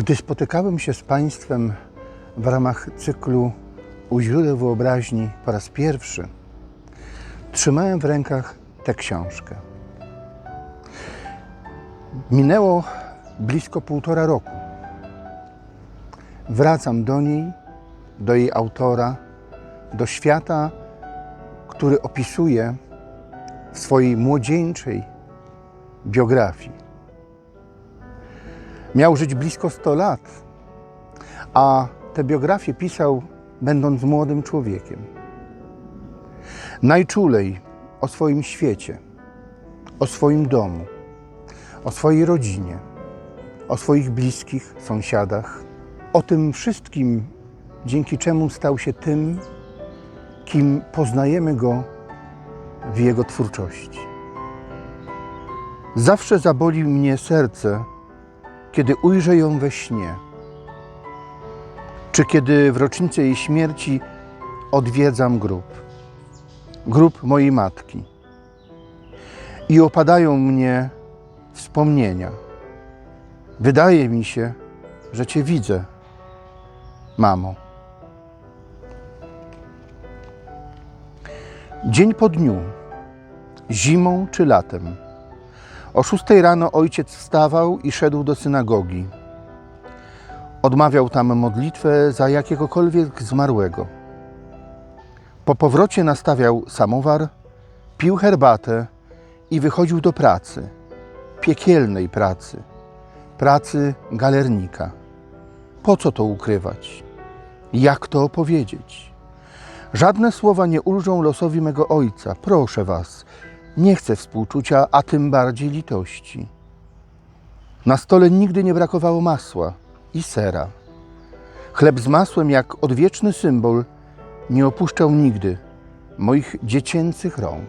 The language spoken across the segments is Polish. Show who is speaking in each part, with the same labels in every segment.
Speaker 1: Gdy spotykałem się z Państwem w ramach cyklu U źródeł wyobraźni po raz pierwszy, trzymałem w rękach tę książkę. Minęło blisko półtora roku. Wracam do niej, do jej autora, do świata, który opisuje w swojej młodzieńczej biografii. Miał żyć blisko 100 lat, a tę biografię pisał będąc młodym człowiekiem. Najczulej o swoim świecie, o swoim domu, o swojej rodzinie, o swoich bliskich, sąsiadach, o tym wszystkim, dzięki czemu stał się tym, kim poznajemy go w jego twórczości. Zawsze zaboli mnie serce, kiedy ujrzę ją we śnie, czy kiedy w rocznicę jej śmierci odwiedzam grób, grób mojej matki i opadają mnie wspomnienia. Wydaje mi się, że Cię widzę, mamo. Dzień po dniu, zimą czy latem. O szóstej rano ojciec wstawał i szedł do synagogi. Odmawiał tam modlitwę za jakiegokolwiek zmarłego. Po powrocie nastawiał samowar, pił herbatę i wychodził do pracy, piekielnej pracy, pracy galernika. Po co to ukrywać? Jak to opowiedzieć? Żadne słowa nie ulżą losowi mego ojca. Proszę was, nie chcę współczucia, a tym bardziej litości. Na stole nigdy nie brakowało masła i sera. Chleb z masłem, jak odwieczny symbol, nie opuszczał nigdy moich dziecięcych rąk.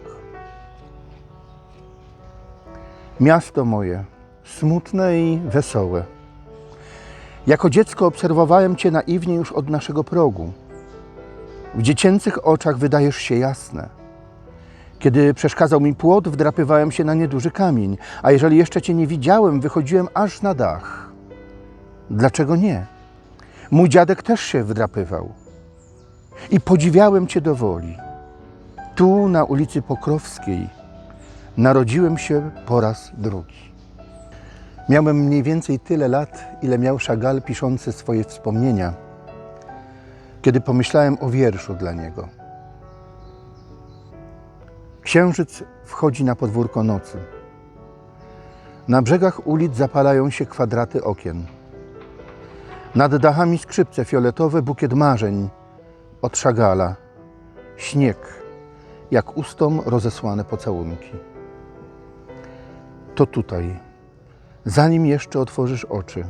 Speaker 1: Miasto moje, smutne i wesołe. Jako dziecko obserwowałem Cię naiwnie już od naszego progu. W dziecięcych oczach wydajesz się jasne. Kiedy przeszkadzał mi płot, wdrapywałem się na nieduży kamień, a jeżeli jeszcze Cię nie widziałem, wychodziłem aż na dach. Dlaczego nie? Mój dziadek też się wdrapywał. I podziwiałem Cię do woli. Tu, na ulicy Pokrowskiej, narodziłem się po raz drugi. Miałem mniej więcej tyle lat, ile miał Chagall piszący swoje wspomnienia, kiedy pomyślałem o wierszu dla niego. Księżyc wchodzi na podwórko nocy. Na brzegach ulic zapalają się kwadraty okien. Nad dachami skrzypce fioletowe, bukiet marzeń od szagala. Śnieg, jak ustom rozesłane pocałunki. To tutaj, zanim jeszcze otworzysz oczy,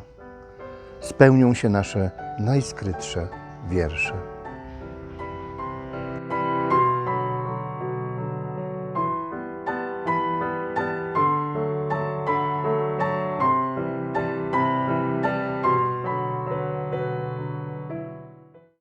Speaker 1: spełnią się nasze najskrytsze wiersze.